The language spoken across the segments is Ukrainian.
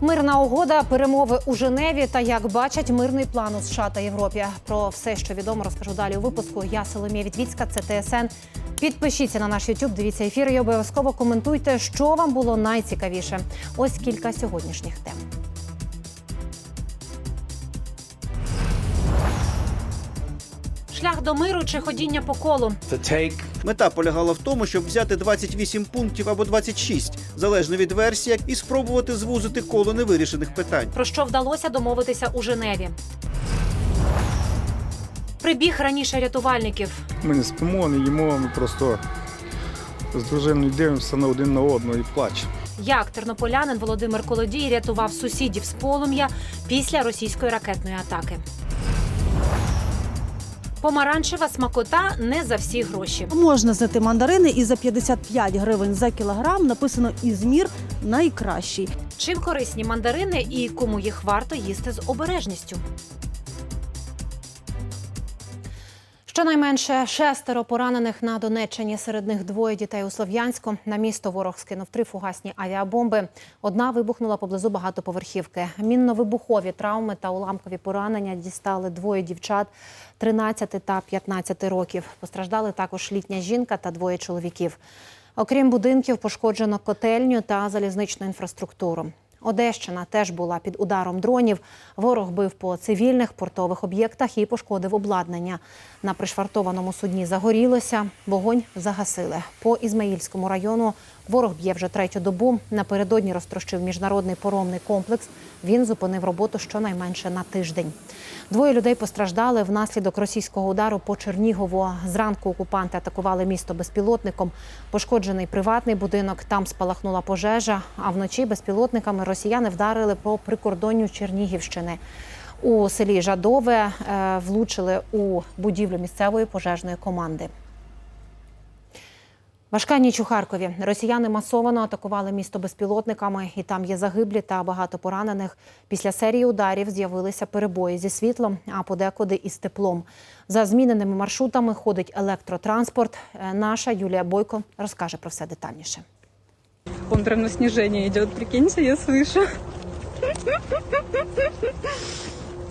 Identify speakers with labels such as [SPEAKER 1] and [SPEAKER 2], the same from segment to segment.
[SPEAKER 1] Мирна угода, перемови у Женеві та як бачать мирний план у США та Європі. Про все, що відомо, розкажу далі у випуску. Я Соломія Вітвіцька, це ТСН. Підпишіться на наш YouTube, дивіться ефір і обов'язково коментуйте, що вам було найцікавіше. Ось кілька сьогоднішніх тем. Шлях до миру чи ходіння по колу.
[SPEAKER 2] Мета полягала в тому, щоб взяти 28 пунктів або 26, залежно від версії, і спробувати звузити коло невирішених питань.
[SPEAKER 1] Про що вдалося домовитися у Женеві? Прибіг раніше рятувальників.
[SPEAKER 3] Ми не спимо, не їмо, ми просто з дружиною дивимося на один на одного і плачемо.
[SPEAKER 1] Як тернополянин Володимир Колодій рятував сусідів з полум'я після російської ракетної атаки. Помаранчева смакота не за всі гроші.
[SPEAKER 4] Можна знайти мандарини і за 55 гривень за кілограм написано Ізмір найкращий.
[SPEAKER 1] Чим корисні мандарини і кому їх варто їсти з обережністю? Щонайменше шестеро поранених на Донеччині. Серед них двоє дітей у Слов'янську. На місто ворог скинув три фугасні авіабомби. Одна вибухнула поблизу багатоповерхівки. Мінно-вибухові травми та уламкові поранення дістали двоє дівчат 13 та 15 років. Постраждали також літня жінка та двоє чоловіків. Окрім будинків, пошкоджено котельню та залізничну інфраструктуру. Одещина теж була під ударом дронів. Ворог бив по цивільних портових об'єктах і пошкодив обладнання. На пришвартованому судні загорілося, вогонь загасили. По Ізмаїльському району ворог б'є вже третю добу. Напередодні розтрощив міжнародний поромний комплекс. Він зупинив роботу щонайменше на тиждень. Двоє людей постраждали внаслідок російського удару по Чернігову. Зранку окупанти атакували місто безпілотником. Пошкоджений приватний будинок. Там спалахнула пожежа. А вночі безпілотниками росіяни вдарили по прикордонню Чернігівщини. У селі Жадове е, влучили у будівлю місцевої пожежної команди. Важка ніч у Харкові. Росіяни масово атакували місто безпілотниками, і там є загиблі та багато поранених. Після серії ударів з'явилися перебої зі світлом, а подекуди і з теплом. За зміненими маршрутами ходить електротранспорт. Е, Наша Юлія Бойко розкаже про все детальніше.
[SPEAKER 5] Он снижение идет, прикиньте, я слышу.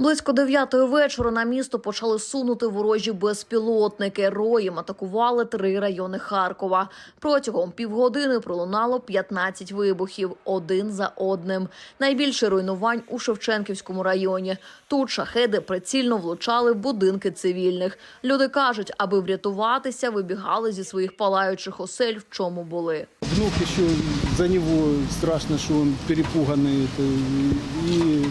[SPEAKER 6] Близько дев'ятої вечора на місто почали сунути ворожі безпілотники. Роєм атакували три райони Харкова. Протягом півгодини пролунало 15 вибухів, один за одним. Найбільше руйнувань у Шевченківському районі. Тут шахеди прицільно влучали в будинки цивільних. Люди кажуть, аби врятуватися, вибігали зі своїх палаючих осель, в чому були.
[SPEAKER 7] Внук еще за него страшно, что он перепуганный. это, И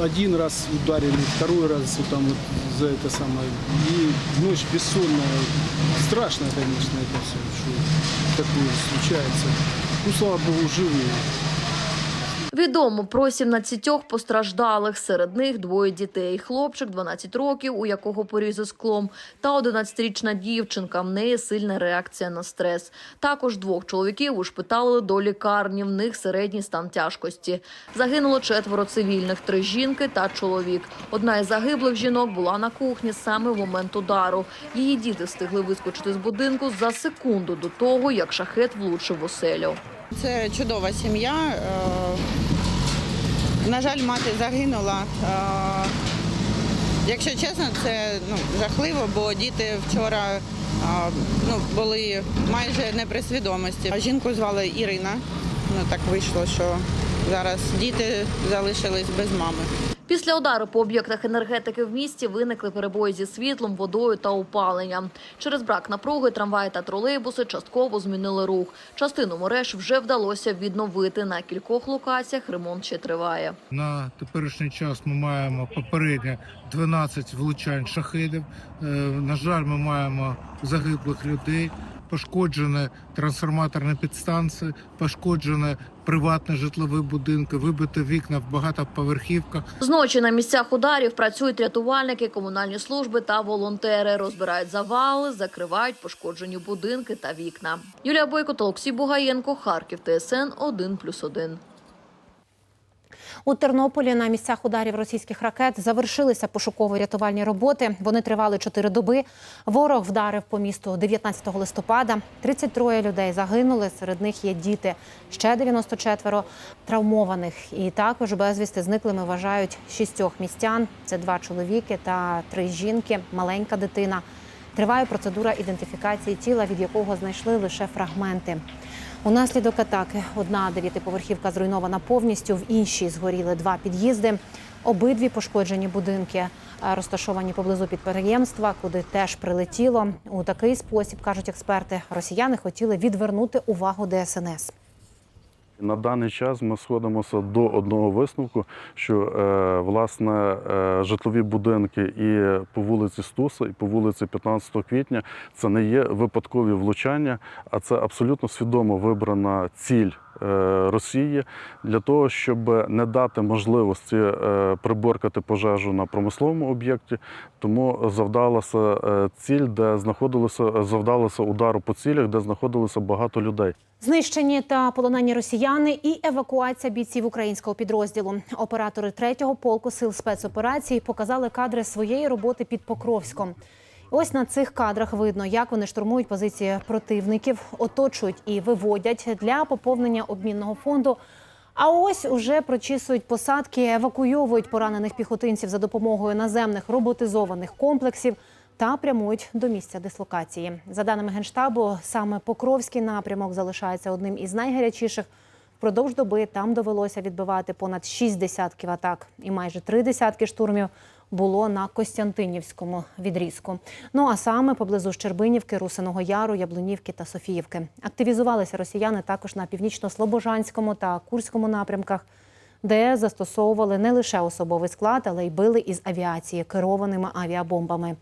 [SPEAKER 7] один раз ударили, второй раз вот там вот за это самое. И ночь бессонная. Страшно, конечно, это все, что такое случается. Ну, слава богу, живые.
[SPEAKER 6] Відомо про 17 постраждалих. Серед них двоє дітей. Хлопчик 12 років, у якого порізи склом, та 11-річна дівчинка. В неї сильна реакція на стрес. Також двох чоловіків ушпиталили до лікарні. В них середній стан тяжкості. Загинуло четверо цивільних, три жінки та чоловік. Одна із загиблих жінок була на кухні саме в момент удару. Її діти встигли вискочити з будинку за секунду до того, як шахет влучив оселю.
[SPEAKER 8] Це чудова сім'я. На жаль, мати загинула. Якщо чесно, це ну, жахливо, бо діти вчора ну, були майже не при свідомості. Жінку звали Ірина. Ну так вийшло, що зараз діти залишились без мами.
[SPEAKER 6] Після удару по об'єктах енергетики в місті виникли перебої зі світлом, водою та опаленням. Через брак напруги трамваї та тролейбуси частково змінили рух. Частину мереж вже вдалося відновити. На кількох локаціях ремонт ще триває.
[SPEAKER 9] На теперішній час ми маємо попередньо 12 влучань шахедів. Е, На жаль, ми маємо загиблих людей, пошкоджені трансформаторні підстанції, пошкоджені приватні житлові будинки, вибиті вікна в багатоповерхівках.
[SPEAKER 6] Зночі на місцях ударів працюють рятувальники, комунальні служби та волонтери. Розбирають завали, закривають пошкоджені будинки та вікна. Юлія Бойко та Олексій Бугаєнко, Харків, ТСН 1+,1.
[SPEAKER 1] У Тернополі на місцях ударів російських ракет завершилися пошуково-рятувальні роботи. Вони тривали чотири доби. Ворог вдарив по місту 19 листопада. 33 людей загинули. Серед них є діти. Ще 94 травмованих. І також безвісти зниклими вважають шістьох містян. Це два чоловіки та три жінки, маленька дитина. Триває процедура ідентифікації тіла, від якого знайшли лише фрагменти. Унаслідок атаки одна дев'ятиповерхівка зруйнована повністю, в іншій згоріли два під'їзди. Обидві пошкоджені будинки е, розташовані поблизу підприємства, куди теж прилетіло. У такий спосіб кажуть експерти, росіяни хотіли відвернути увагу ДСНС.
[SPEAKER 10] На даний час ми сходимося до одного висновку, що е, власне е, житлові будинки і по вулиці Стуса, і по вулиці 15 квітня це не є випадкові влучання, а це абсолютно свідомо вибрана ціль. Е, Росії для того, щоб не дати можливості е, приборкати пожежу на промисловому об'єкті, тому завдалася е, ціль, де знаходилося завдалося удару по цілях, де знаходилося багато людей.
[SPEAKER 1] Знищені та полонені росіяни і евакуація бійців українського підрозділу. Оператори 3-го полку сил спецоперацій показали кадри своєї роботи під Покровськом. Ось на цих кадрах видно, як вони штурмують позиції противників, оточують і виводять для поповнення обмінного фонду. А ось уже прочісують посадки, евакуйовують поранених піхотинців за допомогою наземних роботизованих комплексів та прямують до місця дислокації. За даними генштабу, саме Покровський напрямок залишається одним із найгарячіших. Впродовж доби там довелося відбивати понад шість десятків атак і майже три десятки штурмів було на Костянтинівському відрізку. Ну а саме поблизу Щербинівки, Русиного Яру, Яблунівки та Софіївки. Активізувалися росіяни також на північно-слобожанському та Курському напрямках, де застосовували не лише особовий склад, але й били із авіації керованими авіабомбами.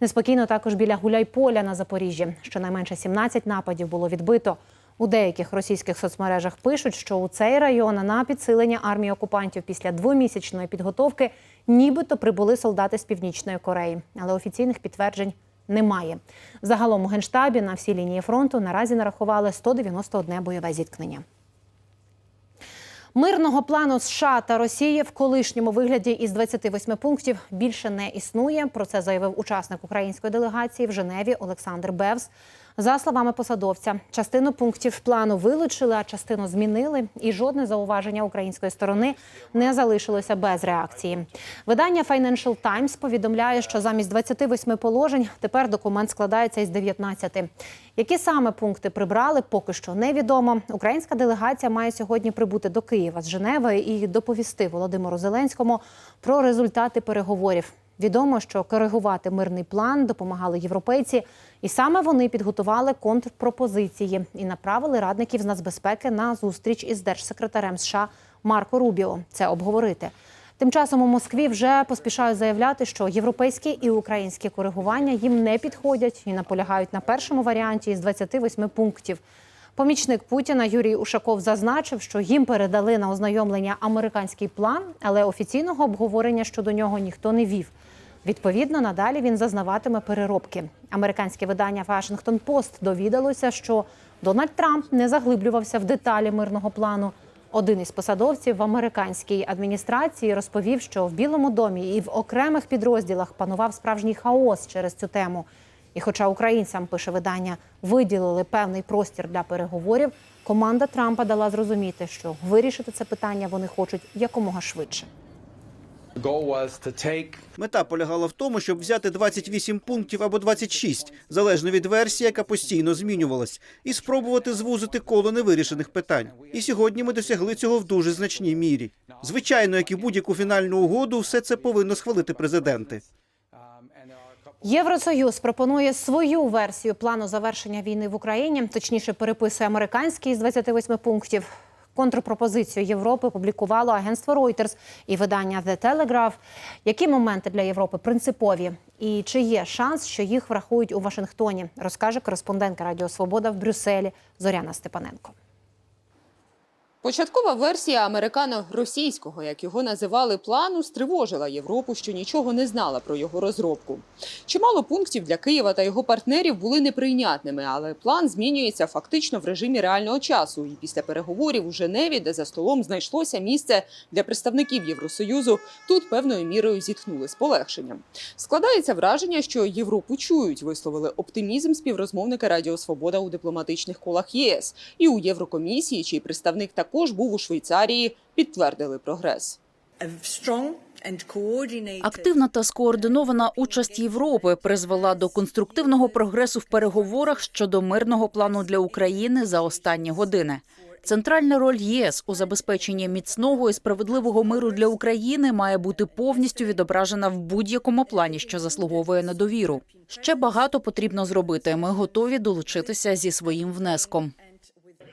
[SPEAKER 1] Неспокійно також біля Гуляйполя на Запоріжжі. Щонайменше 17 нападів було відбито. У деяких російських соцмережах пишуть, що у цей район на підсилення армії окупантів після двомісячної підготовки нібито прибули солдати з північної Кореї, але офіційних підтверджень немає. Загалом у генштабі на всій лінії фронту наразі нарахували 191 бойове зіткнення. Мирного плану США та Росії в колишньому вигляді із 28 пунктів більше не існує. Про це заявив учасник української делегації в Женеві Олександр Бевс. За словами посадовця, частину пунктів плану вилучили, а частину змінили, і жодне зауваження української сторони не залишилося без реакції. Видання Financial Times повідомляє, що замість 28 положень тепер документ складається із 19. Які саме пункти прибрали, поки що невідомо. Українська делегація має сьогодні прибути до Києва з Женеви і доповісти Володимиру Зеленському про результати переговорів. Відомо, що коригувати мирний план допомагали європейці, і саме вони підготували контрпропозиції і направили радників з нацбезпеки на зустріч із держсекретарем США Марко Рубіо. Це обговорити. Тим часом у Москві вже поспішають заявляти, що європейські і українські коригування їм не підходять і наполягають на першому варіанті із 28 пунктів. Помічник Путіна Юрій Ушаков зазначив, що їм передали на ознайомлення американський план, але офіційного обговорення щодо нього ніхто не вів. Відповідно, надалі він зазнаватиме переробки. Американське видання Washington Post довідалося, що Дональд Трамп не заглиблювався в деталі мирного плану. Один із посадовців в американській адміністрації розповів, що в Білому домі і в окремих підрозділах панував справжній хаос через цю тему. І, хоча українцям пише видання, виділили певний простір для переговорів, команда Трампа дала зрозуміти, що вирішити це питання вони хочуть якомога швидше.
[SPEAKER 2] Мета полягала в тому, щоб взяти 28 пунктів або 26, залежно від версії, яка постійно змінювалась, і спробувати звузити коло невирішених питань. І сьогодні ми досягли цього в дуже значній мірі. Звичайно, як і будь-яку фінальну угоду, все це повинно схвалити президенти.
[SPEAKER 1] Євросоюз пропонує свою версію плану завершення війни в Україні, точніше переписує американський з 28 пунктів. Контрпропозицію Європи публікувало агентство Reuters і видання The Telegraph. Які моменти для Європи принципові? І чи є шанс, що їх врахують у Вашингтоні? Розкаже кореспондентка Радіо Свобода в Брюсселі Зоряна Степаненко.
[SPEAKER 11] Початкова версія американо-російського, як його називали, плану, стривожила Європу, що нічого не знала про його розробку. Чимало пунктів для Києва та його партнерів були неприйнятними, але план змінюється фактично в режимі реального часу. І після переговорів у Женеві, де за столом знайшлося місце для представників Євросоюзу, тут певною мірою зітхнули з полегшенням. Складається враження, що Європу чують, висловили оптимізм співрозмовника Радіо Свобода у дипломатичних колах ЄС і у Єврокомісії, чий представник також був у Швейцарії, підтвердили прогрес.
[SPEAKER 12] Активна та скоординована участь Європи призвела до конструктивного прогресу в переговорах щодо мирного плану для України за останні години. Центральна роль ЄС у забезпеченні міцного і справедливого миру для України має бути повністю відображена в будь-якому плані, що заслуговує на довіру. Ще багато потрібно зробити. Ми готові долучитися зі своїм внеском.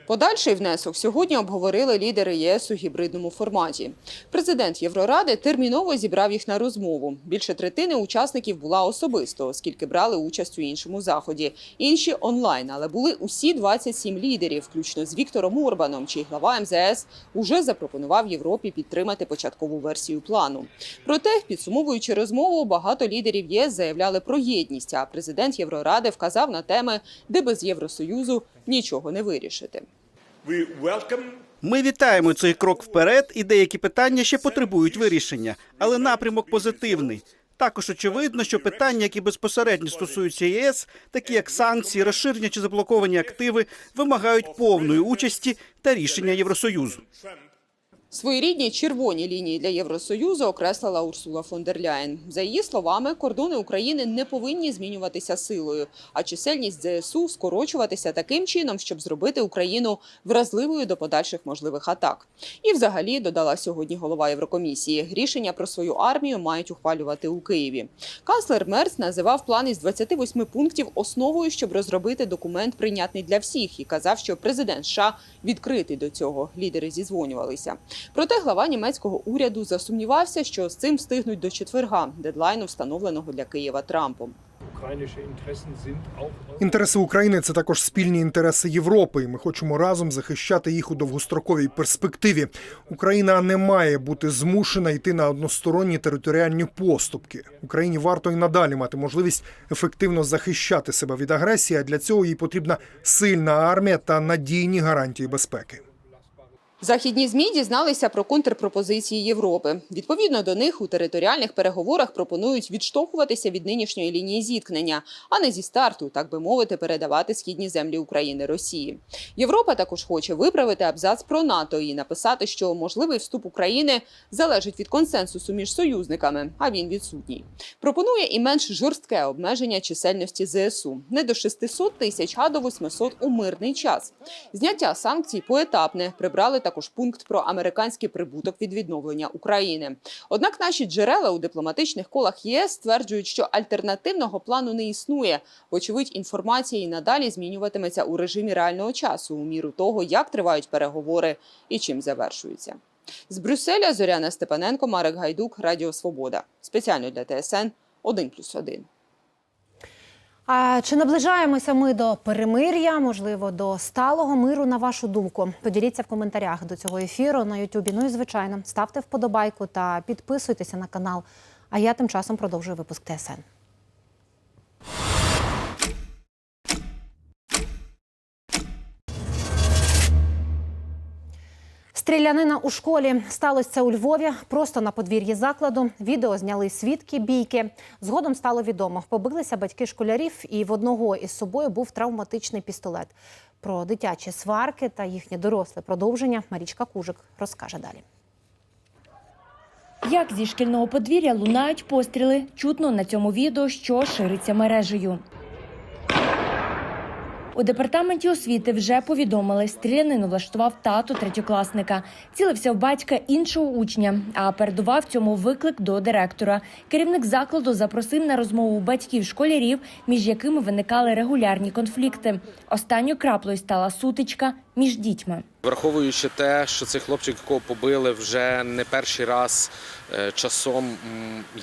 [SPEAKER 11] Подальший внесок сьогодні обговорили лідери ЄС у гібридному форматі. Президент Євроради терміново зібрав їх на розмову. Більше третини учасників була особисто, оскільки брали участь у іншому заході. Інші онлайн, але були усі 27 лідерів, включно з Віктором Орбаном, чий глава МЗС уже запропонував Європі підтримати початкову версію плану. Проте, підсумовуючи розмову, багато лідерів ЄС заявляли про єдність. А президент Євроради вказав на теми, де без Євросоюзу нічого не вирішити.
[SPEAKER 2] Ми вітаємо цей крок вперед, і деякі питання ще потребують вирішення, але напрямок позитивний. Також очевидно, що питання, які безпосередньо стосуються ЄС, такі як санкції, розширення чи заблоковані активи, вимагають повної участі та рішення Євросоюзу.
[SPEAKER 11] Своєрідні червоні лінії для Євросоюзу окреслила Урсула фон дер Ляєн. За її словами, кордони України не повинні змінюватися силою, а чисельність ЗСУ скорочуватися таким чином, щоб зробити Україну вразливою до подальших можливих атак. І, взагалі, додала сьогодні голова Єврокомісії, рішення про свою армію мають ухвалювати у Києві. Канцлер Мерц називав план із 28 пунктів основою, щоб розробити документ, прийнятний для всіх, і казав, що президент США відкритий до цього. Лідери зізвонювалися. Проте глава німецького уряду засумнівався, що з цим встигнуть до четверга, дедлайну, встановленого для Києва Трампом.
[SPEAKER 13] Інтереси України це також спільні інтереси Європи. і Ми хочемо разом захищати їх у довгостроковій перспективі. Україна не має бути змушена йти на односторонні територіальні поступки. Україні варто і надалі мати можливість ефективно захищати себе від агресії. а Для цього їй потрібна сильна армія та надійні гарантії безпеки.
[SPEAKER 11] Західні змі дізналися про контрпропозиції Європи. Відповідно до них у територіальних переговорах пропонують відштовхуватися від нинішньої лінії зіткнення, а не зі старту, так би мовити, передавати східні землі України Росії. Європа також хоче виправити абзац про НАТО і написати, що можливий вступ України залежить від консенсусу між союзниками, а він відсутній. Пропонує і менш жорстке обмеження чисельності ЗСУ не до 600 тисяч, а до 800 у мирний час. Зняття санкцій поетапне прибрали також пункт про американський прибуток від відновлення України. Однак наші джерела у дипломатичних колах ЄС стверджують, що альтернативного плану не існує. Вочевидь, інформація і надалі змінюватиметься у режимі реального часу у міру того, як тривають переговори і чим завершуються. З Брюсселя Зоряна Степаненко, Марек Гайдук, Радіо Свобода. Спеціально для ТСН 1+,1.
[SPEAKER 1] А чи наближаємося ми до перемир'я, можливо, до сталого миру, на вашу думку? Поділіться в коментарях до цього ефіру на Ютубі. Ну і звичайно, ставте вподобайку та підписуйтеся на канал. А я тим часом продовжую випуск ТСН. Стрілянина у школі сталося це у Львові, просто на подвір'ї закладу. Відео зняли свідки бійки. Згодом стало відомо. Побилися батьки школярів, і в одного із собою був травматичний пістолет. Про дитячі сварки та їхнє доросле продовження Марічка Кужик розкаже далі.
[SPEAKER 14] Як зі шкільного подвір'я лунають постріли, чутно на цьому відео, що шириться мережею. У департаменті освіти вже повідомили, стрілянину влаштував тато третьокласника. Цілився в батька іншого учня, а передував цьому виклик до директора. Керівник закладу запросив на розмову батьків школярів, між якими виникали регулярні конфлікти. Останньою краплею стала сутичка між дітьми.
[SPEAKER 15] Враховуючи те, що цей хлопчик, якого побили вже не перший раз е, часом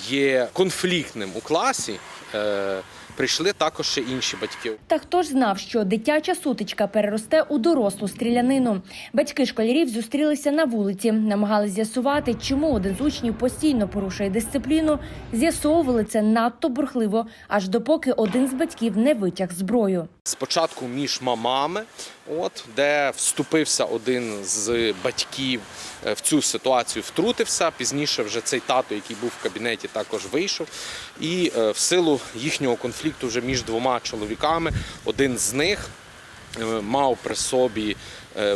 [SPEAKER 15] є конфліктним у класі, е, прийшли також ще інші батьки.
[SPEAKER 14] Та хто ж знав, що дитяча сутичка переросте у дорослу стрілянину? Батьки школярів зустрілися на вулиці, намагалися з'ясувати, чому один з учнів постійно порушує дисципліну. З'ясовували це надто бурхливо, аж допоки один з батьків не витяг зброю.
[SPEAKER 15] Спочатку між мамами, от де вступився один з батьків е, в цю ситуацію, втрутився. Пізніше вже цей тато, який був в кабінеті, також вийшов. І е, в силу їхнього конфлікту вже між двома чоловіками, один з них е, мав при собі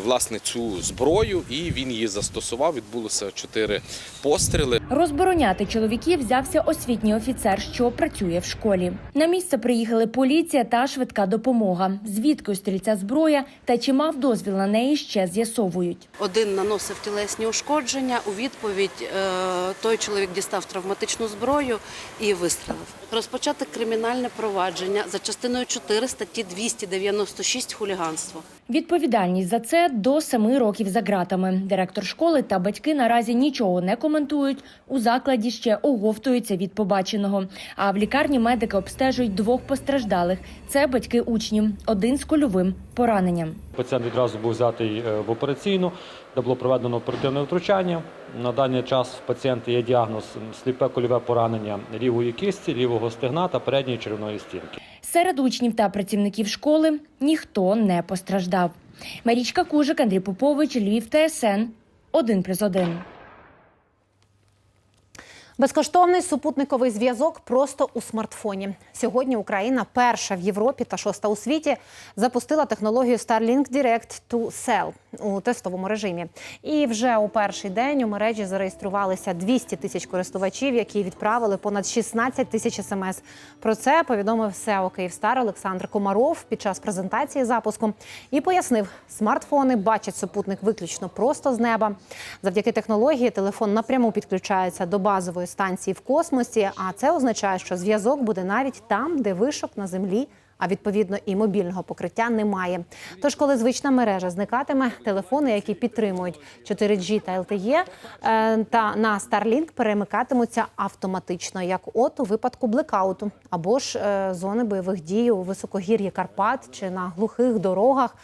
[SPEAKER 15] власне цю зброю, і він її застосував. Відбулося чотири постріли.
[SPEAKER 14] Розбороняти чоловіків взявся освітній офіцер, що працює в школі. На місце приїхали поліція та швидка допомога. Звідки у стрільця зброя та чи мав дозвіл на неї ще з'ясовують.
[SPEAKER 16] Один наносив тілесні ушкодження. У відповідь е, той чоловік дістав травматичну зброю і вистрелив. Розпочати кримінальне провадження за частиною 4 статті 296 хуліганство.
[SPEAKER 14] Відповідальність за це до семи років за ґратами. Директор школи та батьки наразі нічого не коментують. У закладі ще оговтуються від побаченого. А в лікарні медики обстежують двох постраждалих. Це батьки учнів, один з кольовим пораненням.
[SPEAKER 17] Пацієнт відразу був взятий е, в операційну, де було проведено оперативне втручання. На даний час в пацієнта є діагноз сліпе кольове поранення лівої кисті, лівого стегна та передньої черевної стінки.
[SPEAKER 14] Серед учнів та працівників школи ніхто не постраждав. Марічка Кужик, Андрій Попович, Львів, ТСН 1+,1.
[SPEAKER 1] Безкоштовний супутниковий зв'язок просто у смартфоні. Сьогодні Україна перша в Європі та шоста у світі запустила технологію Starlink Direct to Cell у тестовому режимі. І вже у перший день у мережі зареєструвалися 200 тисяч користувачів, які відправили понад 16 тисяч смс. Про це повідомив СЕО Київстар Олександр Комаров під час презентації запуску і пояснив, смартфони бачать супутник виключно просто з неба. Завдяки технології телефон напряму підключається до базової станції в космосі. А це означає, що зв'язок буде навіть там, де вишок на землі. А відповідно і мобільного покриття немає. Тож, коли звична мережа зникатиме, телефони, які підтримують 4G та LTE, е, та на Starlink перемикатимуться автоматично, як от у випадку блекауту або ж е, зони бойових дій у високогір'ї Карпат чи на глухих дорогах.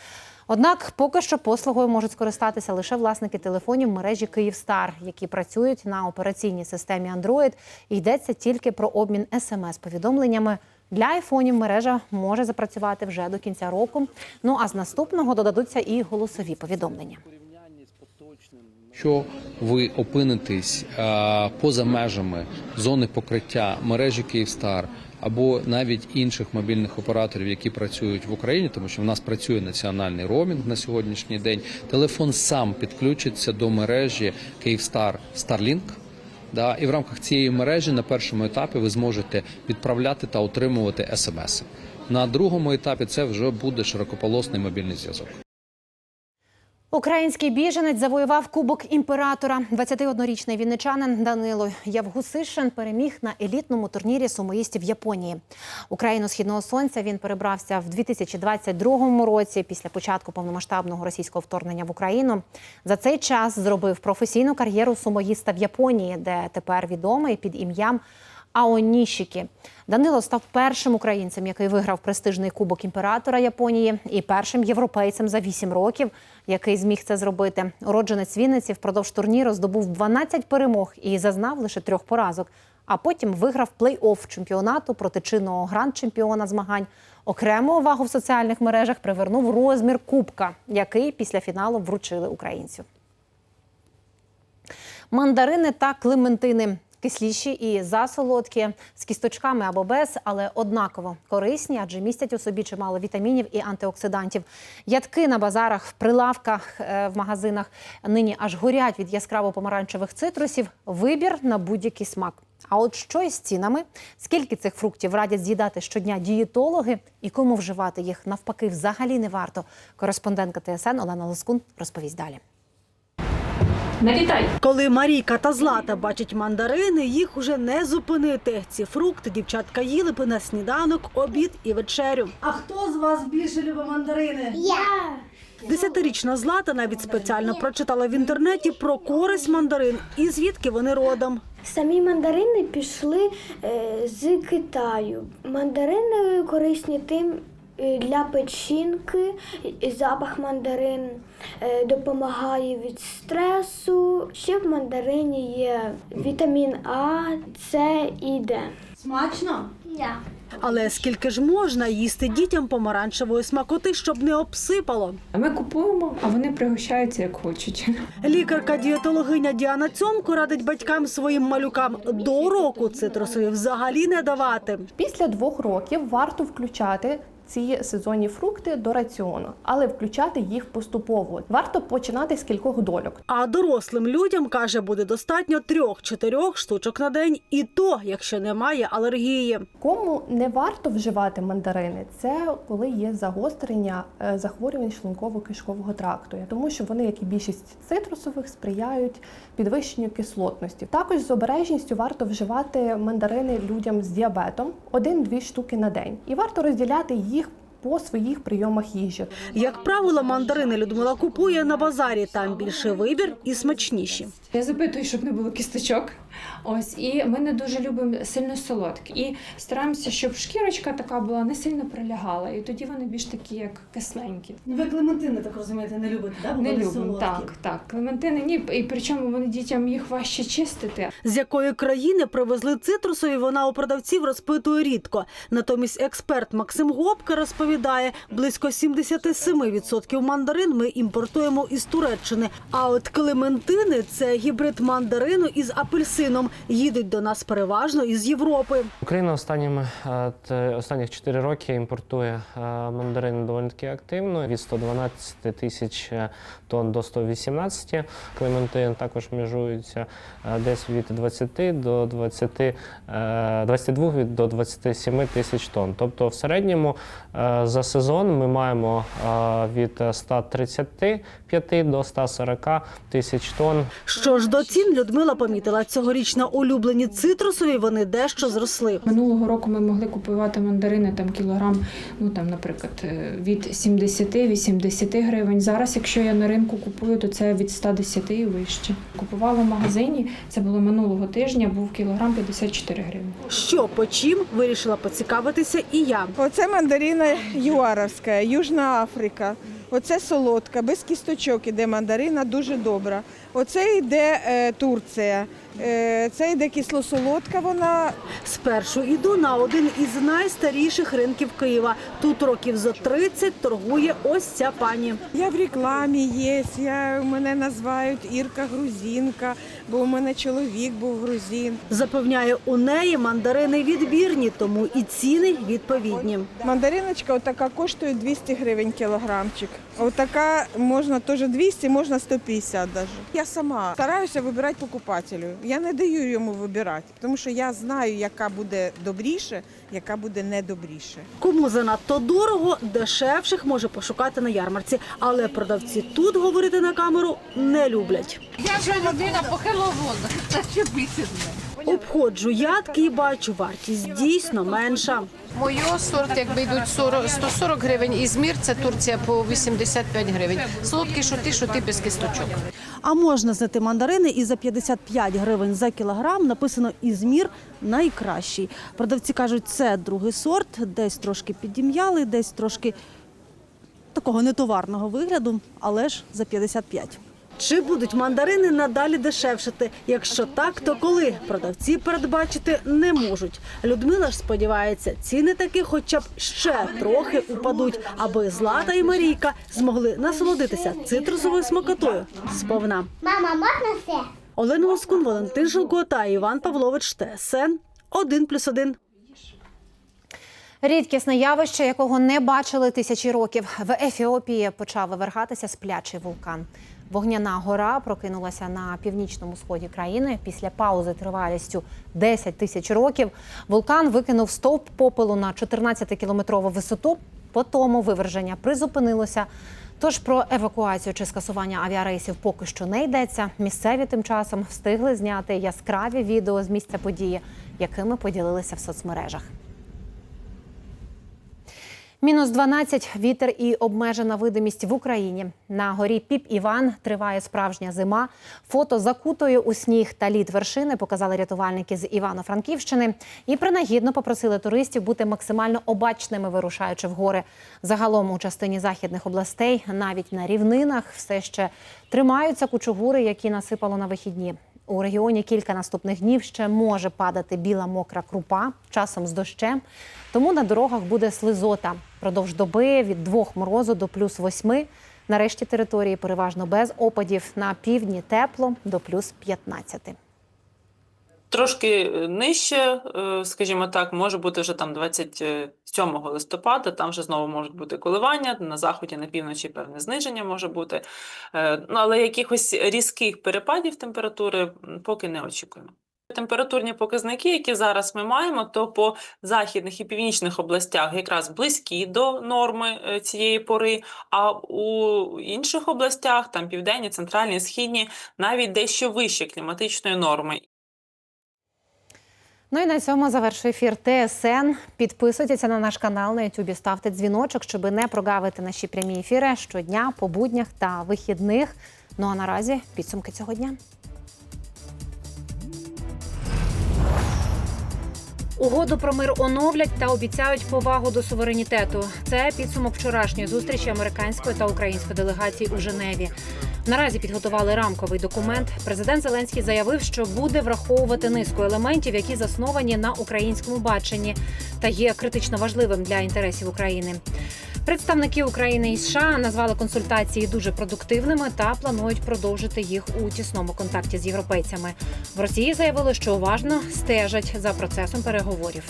[SPEAKER 1] Однак поки що послугою можуть скористатися лише власники телефонів мережі Київстар, які працюють на операційній системі Android. Йдеться тільки про обмін смс-повідомленнями. Для айфонів мережа може запрацювати вже до кінця року. Ну а з наступного додадуться і голосові повідомлення.
[SPEAKER 18] Що ви опинитесь е, поза межами зони покриття мережі Київстар або навіть інших мобільних операторів, які працюють в Україні, тому що в нас працює національний роумінг на сьогоднішній день. Телефон сам підключиться до мережі Київстар Starlink. Да, і в рамках цієї мережі на першому етапі ви зможете відправляти та отримувати смс. На другому етапі це вже буде широкополосний мобільний зв'язок.
[SPEAKER 1] Український біженець завоював кубок імператора. 21-річний вінничанин Данило Явгусишин переміг на елітному турнірі сумоїстів Японії. Україну східного сонця він перебрався в 2022 році після початку повномасштабного російського вторгнення в Україну. За цей час зробив професійну кар'єру сумоїста в Японії, де тепер відомий під ім'ям Аонішікі. Данило став першим українцем, який виграв престижний кубок імператора Японії, і першим європейцем за 8 років, який зміг це зробити. Уродженець Вінниці впродовж турніру здобув 12 перемог і зазнав лише трьох поразок. А потім виграв плей-офф чемпіонату проти чинного гранд-чемпіона змагань. Окрему увагу в соціальних мережах привернув розмір кубка, який після фіналу вручили українцю. Мандарини та клементини. Кисліші і засолодкі, з кісточками або без, але однаково корисні, адже містять у собі чимало вітамінів і антиоксидантів. Ядки на базарах, прилавках, е, в магазинах нині аж горять від яскраво помаранчевих цитрусів. Вибір на будь-який смак. А от що із цінами? Скільки цих фруктів радять з'їдати щодня дієтологи і кому вживати їх навпаки взагалі не варто? Кореспондентка ТСН Олена Лоскун розповість далі.
[SPEAKER 4] Налітай! Коли Марійка та Злата бачать мандарини, їх уже не зупинити. Ці фрукти дівчатка їли би на сніданок, обід і вечерю. А хто з вас більше любить мандарини? Я! Десятирічна Злата навіть спеціально прочитала в інтернеті про користь мандарин і звідки вони родом.
[SPEAKER 19] Самі мандарини пішли е, з Китаю. Мандарини корисні тим для печінки, запах мандарин е, допомагає від стресу. Ще в мандарині є вітамін А, С і Д.
[SPEAKER 4] Смачно?
[SPEAKER 19] Я.
[SPEAKER 4] Але скільки ж можна їсти дітям помаранчевої смакоти, щоб не обсипало?
[SPEAKER 5] Ми купуємо, а вони пригощаються як хочуть.
[SPEAKER 4] Лікарка-дієтологиня Діана Цьомко радить батькам своїм малюкам до року цитрусові взагалі не давати.
[SPEAKER 20] Після двох років варто включати ці сезонні фрукти до раціону, але включати їх поступово. Варто починати з кількох дольок.
[SPEAKER 4] А дорослим людям каже, буде достатньо трьох-чотирьох штучок на день, і то, якщо немає алергії.
[SPEAKER 20] Кому не варто вживати мандарини, це коли є загострення е, захворювань шлунково-кишкового тракту, тому що вони, як і більшість цитрусових, сприяють підвищенню кислотності. Також з обережністю варто вживати мандарини людям з діабетом один-дві штуки на день, і варто розділяти їх по своїх прийомах їжі.
[SPEAKER 4] Як правило, мандарини Людмила купує на базарі. Там більший вибір і смачніші.
[SPEAKER 5] Я запитую, щоб не було кісточок. Ось, і ми не дуже любимо сильно солодкі. І стараємося, щоб шкірочка така була не сильно прилягала. І тоді вони більш такі, як кисленькі.
[SPEAKER 4] Ви клементини, так розумієте, не любите, да?
[SPEAKER 5] Не любимо, так, так. Клементини ні, і причому вони дітям їх важче чистити.
[SPEAKER 4] З якої країни привезли цитрусові, вона у продавців розпитує рідко. Натомість експерт Максим Гопка розповідає, близько 77% мандарин ми імпортуємо із Туреччини. А от клементини це гібрид мандарину із апельсином. Їдуть до нас переважно із Європи.
[SPEAKER 21] Україна останніми е, останніх 4 роки імпортує мандарин мандарини доволі таки активно від 112 тисяч е, тонн до 118. Клементин також межуються е, десь від 20 до 20, е, 22 до 27 тисяч тонн. Тобто в середньому е, за сезон ми маємо е, від 135 до 140 тисяч тонн
[SPEAKER 4] Що ж до цін, Людмила помітила, цьогоріч на улюблені цитрусові вони дещо зросли.
[SPEAKER 5] Минулого року ми могли купувати мандарини там кілограм, ну там, наприклад, е, від 70-80 гривень. Зараз, якщо я на ринку купую, то це від 110 і вище. Купувала в магазині. Це було минулого тижня. Був кілограм 54 гривні.
[SPEAKER 4] Що по чим вирішила поцікавитися і я.
[SPEAKER 22] Оце мандарина юаровська, Южна Африка. Оце солодка, без кісточок іде мандарина, дуже добра. Оце йде е, Турція. Е, це йде кисло-солодка, вона
[SPEAKER 4] Спершу іду на один із найстаріших ринків Києва. Тут років за 30 торгує ось ця пані.
[SPEAKER 22] Я в рекламі є, я, мене називають Ірка Грузинка, бо у мене чоловік був грузин.
[SPEAKER 4] Запевняє, у неї мандарини відбірні, тому і ціни відповідні.
[SPEAKER 22] Мандариночка отака коштує 200 гривень кілограмчик. Отака можна теж 200, можна 150 навіть. Я сама стараюся вибирати покупателю. Я не даю йому вибирати, тому що я знаю, яка буде добріше, яка буде недобріше.
[SPEAKER 4] Кому занадто дорого, дешевших може пошукати на ярмарці. Але продавці тут говорити на камеру не люблять.
[SPEAKER 23] Я вже людина похилого возрасту, що бити
[SPEAKER 4] Обходжу ядки і бачу, вартість дійсно менша.
[SPEAKER 23] Мою сорт, якби йдуть 40, 140 гривень, Ізмір, це Турція по 85 гривень. Солодкі шути, шути без кісточок.
[SPEAKER 4] А можна знайти мандарини і за 55 гривень за кілограм написано Ізмір найкращий. Продавці кажуть, це другий сорт, десь трошки підім'яли, десь трошки такого нетоварного вигляду, але ж за 55. Чи будуть мандарини надалі дешевшати? Якщо так, то коли продавці передбачити не можуть. Людмила ж сподівається, ціни таки, хоча б ще трохи упадуть, аби Злата і Марійка змогли насолодитися цитрусовою смакотою сповна.
[SPEAKER 19] Мама, можна все?
[SPEAKER 4] Олена Лоскун, Валентин Шилко та Іван Павлович ТСН 1+,1.
[SPEAKER 1] Рідкісне явище, якого не бачили тисячі років. В Ефіопії почав вивергатися сплячий вулкан. Вогняна гора прокинулася на північному сході країни після паузи тривалістю 10 тисяч років. Вулкан викинув стовп попелу на 14-кілометрову висоту. По тому виверження призупинилося. Тож про евакуацію чи скасування авіарейсів поки що не йдеться. Місцеві тим часом встигли зняти яскраві відео з місця події, якими поділилися в соцмережах. Мінус 12, вітер і обмежена видимість в Україні. На горі Піп Іван триває справжня зима. Фото закутою у сніг та лід вершини показали рятувальники з Івано-Франківщини і принагідно попросили туристів бути максимально обачними, вирушаючи в гори. Загалом у частині західних областей, навіть на рівнинах, все ще тримаються кучугури, які насипало на вихідні. У регіоні кілька наступних днів ще може падати біла мокра крупа, часом з дощем. Тому на дорогах буде слизота. Продовж доби від двох морозу до плюс восьми. Нарешті території переважно без опадів. На півдні тепло до плюс 15.
[SPEAKER 24] Трошки нижче, е, скажімо так, може бути вже там 27 листопада, там вже знову можуть бути коливання, на заході, на півночі певне зниження може бути. Е, Ну, але якихось різких перепадів температури поки не очікуємо. Температурні показники, які зараз ми маємо, то по західних і північних областях якраз близькі до норми е, цієї пори, а у інших областях, там південні, центральні, східні, навіть дещо вище кліматичної норми.
[SPEAKER 1] Ну і на цьому завершую ефір ТСН. Підписуйтеся на наш канал на Ютубі, ставте дзвіночок, щоб не прогавити наші прямі ефіри щодня по буднях та вихідних. Ну а наразі підсумки цього дня. Угоду про мир оновлять та обіцяють повагу до суверенітету. Це підсумок вчорашньої зустрічі американської та української делегацій у Женеві. Наразі підготували рамковий документ. Президент Зеленський заявив, що буде враховувати низку елементів, які засновані на українському баченні та є критично важливим для інтересів України. Представники України і США назвали консультації дуже продуктивними та планують продовжити їх у тісному контакті з європейцями. В Росії заявили, що уважно стежать за процесом переговорів.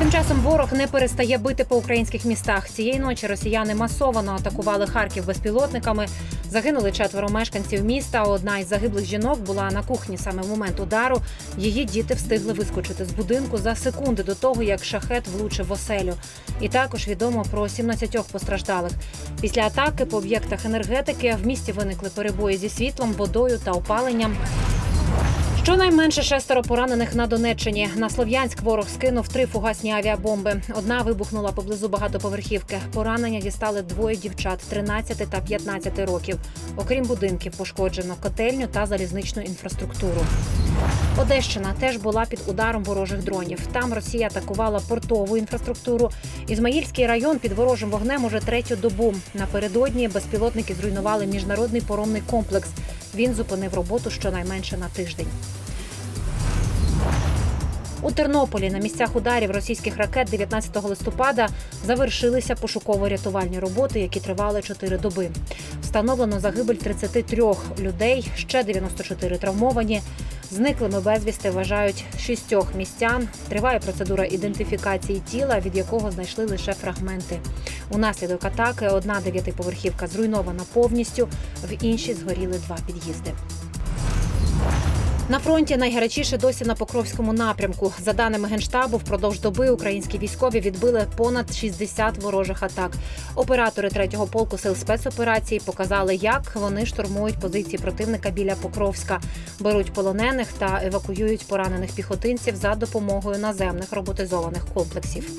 [SPEAKER 1] Тим часом ворог не перестає бити по українських містах. Цієї ночі росіяни масово атакували Харків безпілотниками. Загинули четверо мешканців міста. Одна із загиблих жінок була на кухні саме в момент удару. Її діти встигли вискочити з будинку за секунди до того, як шахет влучив в оселю. І також відомо про 17 постраждалих. Після атаки по об'єктах енергетики в місті виникли перебої зі світлом, водою та опаленням. Щонайменше шестеро поранених на Донеччині. На Слов'янськ ворог скинув три фугасні авіабомби. Одна вибухнула поблизу багатоповерхівки. Поранення дістали двоє дівчат 13 та 15 років. Окрім будинків, пошкоджено котельню та залізничну інфраструктуру. Одещина теж була під ударом ворожих дронів. Там Росія атакувала портову інфраструктуру. Ізмаїльський район під ворожим вогнем уже третю добу. Напередодні безпілотники зруйнували міжнародний поромний комплекс. Він зупинив роботу щонайменше на тиждень. У Тернополі на місцях ударів російських ракет 19 листопада завершилися пошуково-рятувальні роботи, які тривали 4 доби. Встановлено загибель 33 людей, ще 94 травмовані. Зниклими безвісти вважають шістьох містян. Триває процедура ідентифікації тіла, від якого знайшли лише фрагменти. Унаслідок атаки одна дев'ятиповерхівка зруйнована повністю, в іншій згоріли два під'їзди. На фронті найгарячіше досі на Покровському напрямку. За даними генштабу, впродовж доби українські військові відбили понад 60 ворожих атак. Оператори третього полку сил спецоперації показали, як вони штурмують позиції противника біля Покровська, беруть полонених та евакуюють поранених піхотинців за допомогою наземних роботизованих комплексів.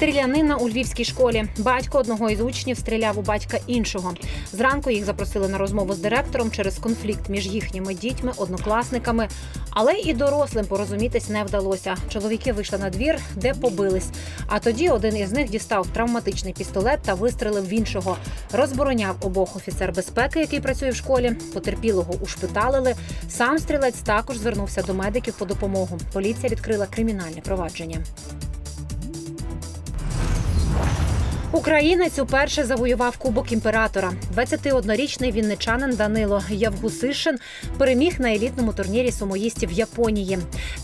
[SPEAKER 1] Стрілянина у львівській школі. Батько одного із учнів стріляв у батька іншого. Зранку їх запросили на розмову з директором через конфлікт між їхніми дітьми, однокласниками. Але і дорослим порозумітись не вдалося. Чоловіки вийшли на двір, де побились. А тоді один із них дістав травматичний пістолет та вистрелив в іншого. Розбороняв обох офіцер безпеки, який працює в школі. Потерпілого ушпиталили. Сам стрілець також звернувся до медиків по допомогу. Поліція відкрила кримінальне провадження. Українець уперше завоював Кубок імператора. 21-річний вінничанин Данило Явгусишин переміг на елітному турнірі сумоїстів Японії.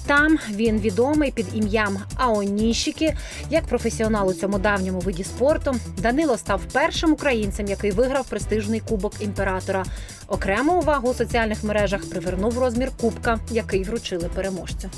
[SPEAKER 1] Там він відомий під ім'ям Аонішіки. Як професіонал у цьому давньому виді спорту, Данило став першим українцем, який виграв престижний кубок імператора. Окрему увагу у соціальних мережах привернув розмір кубка, який вручили переможцю.